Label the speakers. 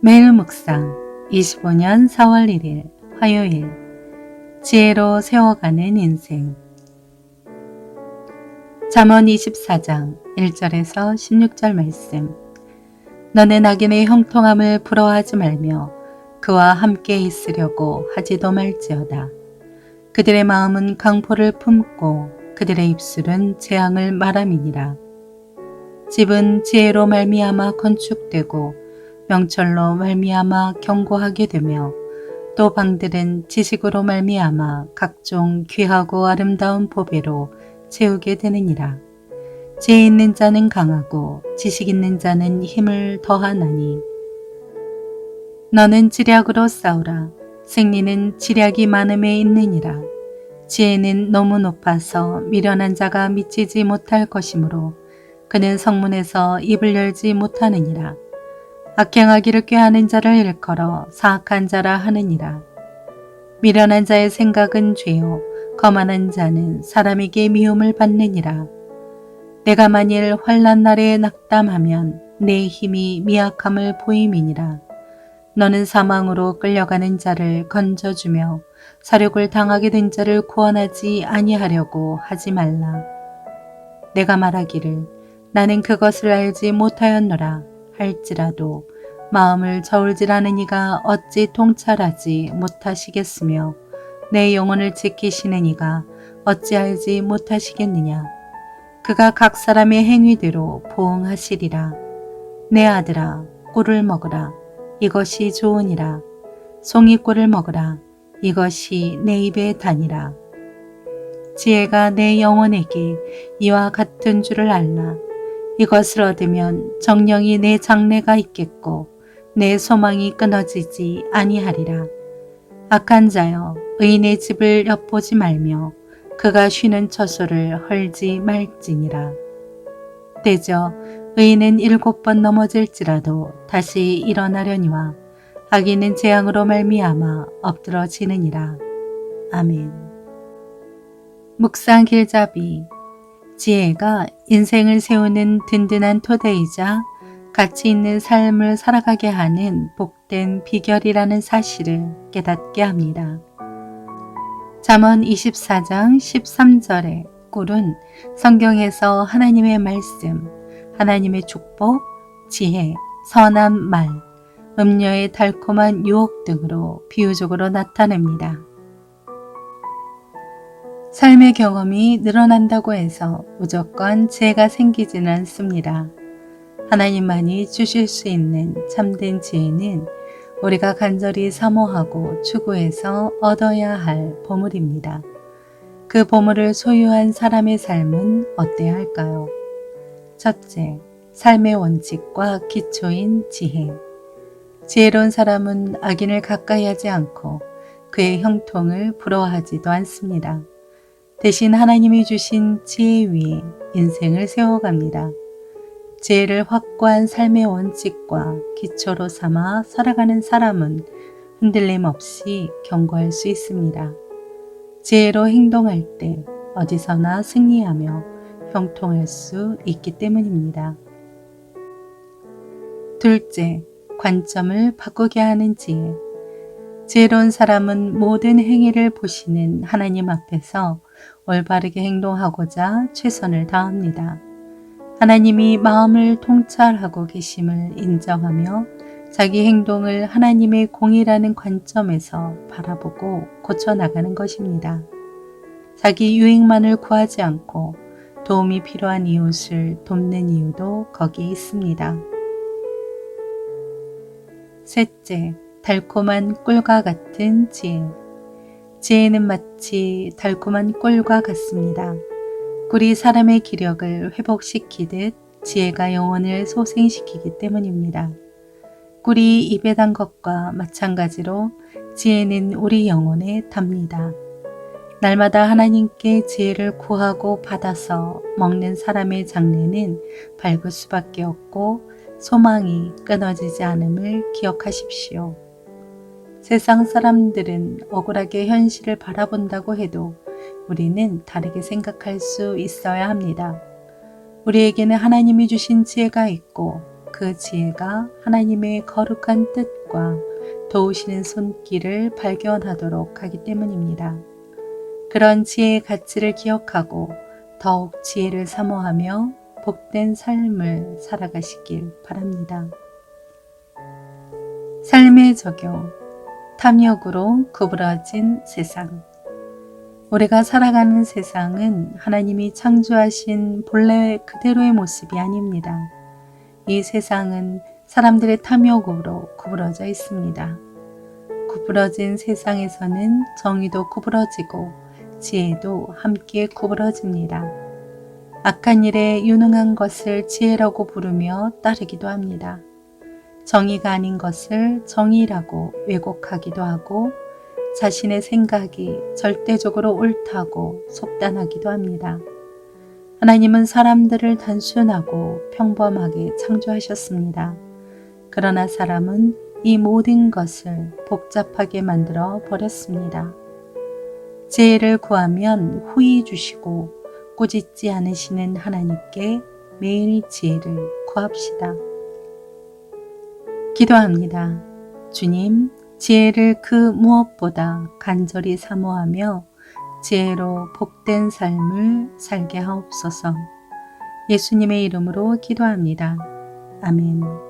Speaker 1: 매일 묵상 25년 4월 1일 화요일 지혜로 세워가는 인생 잠언 24장 1절에서 16절 말씀 너는 악인의 형통함을 부러워하지 말며 그와 함께 있으려고 하지도 말지어다. 그들의 마음은 강포를 품고 그들의 입술은 재앙을 말함이니라. 집은 지혜로 말미암아 건축되고 명철로 말미암아 경고하게 되며 또 방들은 지식으로 말미암아 각종 귀하고 아름다운 보배로 채우게 되느니라. 지혜 있는 자는 강하고 지식 있는 자는 힘을 더하나니 너는 지략으로 싸우라. 승리는 지략이 많음에 있느니라. 지혜는 너무 높아서 미련한 자가 미치지 못할 것이므로 그는 성문에서 입을 열지 못하느니라. 악행하기를 꾀하는 자를 일컬어 사악한 자라 하느니라. 미련한 자의 생각은 죄요 거만한 자는 사람에게 미움을 받느니라. 내가 만일 환란 날에 낙담하면 내 힘이 미약함을 보임이니라. 너는 사망으로 끌려가는 자를 건져주며 사륙을 당하게 된 자를 구원하지 아니하려고 하지 말라. 내가 말하기를 나는 그것을 알지 못하였노라. 할지라도 마음을 저울질하는 이가 어찌 통찰하지 못하시겠으며 내 영혼을 지키시는 이가 어찌 알지 못하시겠느냐. 그가 각 사람의 행위대로 보응하시리라. 내 아들아 꿀을 먹으라. 이것이 좋으니라. 송이 꿀을 먹으라. 이것이 내 입에 다니라. 지혜가 내 영혼에게 이와 같은 줄을 알라. 이것을 얻으면 정령이 내 장래가 있겠고 내 소망이 끊어지지 아니하리라. 악한 자여 의인의 집을 엿보지 말며 그가 쉬는 처소를 헐지 말지니라. 때져 의인은 일곱 번 넘어질지라도 다시 일어나려니와 악인은 재앙으로 말미암아 엎드러지느니라. 아멘. 묵상 길잡이 지혜가 인생을 세우는 든든한 토대이자 가치 있는 삶을 살아가게 하는 복된 비결이라는 사실을 깨닫게 합니다. 잠언 24장 13절의 꿀은 성경에서 하나님의 말씀, 하나님의 축복, 지혜, 선한 말, 음녀의 달콤한 유혹 등으로 비유적으로 나타냅니다. 삶의 경험이 늘어난다고 해서 무조건 지혜가 생기지는 않습니다. 하나님만이 주실 수 있는 참된 지혜는 우리가 간절히 사모하고 추구해서 얻어야 할 보물입니다. 그 보물을 소유한 사람의 삶은 어때야 할까요? 첫째, 삶의 원칙과 기초인 지혜. 지혜로운 사람은 악인을 가까이 하지 않고 그의 형통을 부러워하지도 않습니다. 대신 하나님이 주신 지혜 위에 인생을 세워갑니다. 지혜를 확고한 삶의 원칙과 기초로 삼아 살아가는 사람은 흔들림 없이 경고할 수 있습니다. 지혜로 행동할 때 어디서나 승리하며 형통할 수 있기 때문입니다. 둘째, 관점을 바꾸게 하는 지혜. 지혜로운 사람은 모든 행위를 보시는 하나님 앞에서 올바르게 행동하고자 최선을 다합니다. 하나님이 마음을 통찰하고 계심을 인정하며 자기 행동을 하나님의 공이라는 관점에서 바라보고 고쳐나가는 것입니다. 자기 유익만을 구하지 않고 도움이 필요한 이웃을 돕는 이유도 거기 있습니다. 셋째, 달콤한 꿀과 같은 지혜 지혜는 마치 달콤한 꿀과 같습니다. 꿀이 사람의 기력을 회복시키듯 지혜가 영혼을 소생시키기 때문입니다. 꿀이 입에 단 것과 마찬가지로 지혜는 우리 영혼에 답니다. 날마다 하나님께 지혜를 구하고 받아서 먹는 사람의 장래는 밝을 수밖에 없고 소망이 끊어지지 않음을 기억하십시오. 세상 사람들은 억울하게 현실을 바라본다고 해도 우리는 다르게 생각할 수 있어야 합니다. 우리에게는 하나님이 주신 지혜가 있고 그 지혜가 하나님의 거룩한 뜻과 도우시는 손길을 발견하도록 하기 때문입니다. 그런 지혜의 가치를 기억하고 더욱 지혜를 사모하며 복된 삶을 살아가시길 바랍니다. 삶의 적용 탐욕으로 구부러진 세상. 우리가 살아가는 세상은 하나님이 창조하신 본래 그대로의 모습이 아닙니다. 이 세상은 사람들의 탐욕으로 구부러져 있습니다. 구부러진 세상에서는 정의도 구부러지고 지혜도 함께 구부러집니다. 악한 일에 유능한 것을 지혜라고 부르며 따르기도 합니다. 정의가 아닌 것을 정의라고 왜곡하기도 하고 자신의 생각이 절대적으로 옳다고 속단하기도 합니다. 하나님은 사람들을 단순하고 평범하게 창조하셨습니다. 그러나 사람은 이 모든 것을 복잡하게 만들어 버렸습니다. 지혜를 구하면 후이 주시고 꾸짖지 않으시는 하나님께 매일 지혜를 구합시다. 기도합니다. 주님, 지혜를 그 무엇보다 간절히 사모하며 지혜로 복된 삶을 살게 하옵소서. 예수님의 이름으로 기도합니다. 아멘.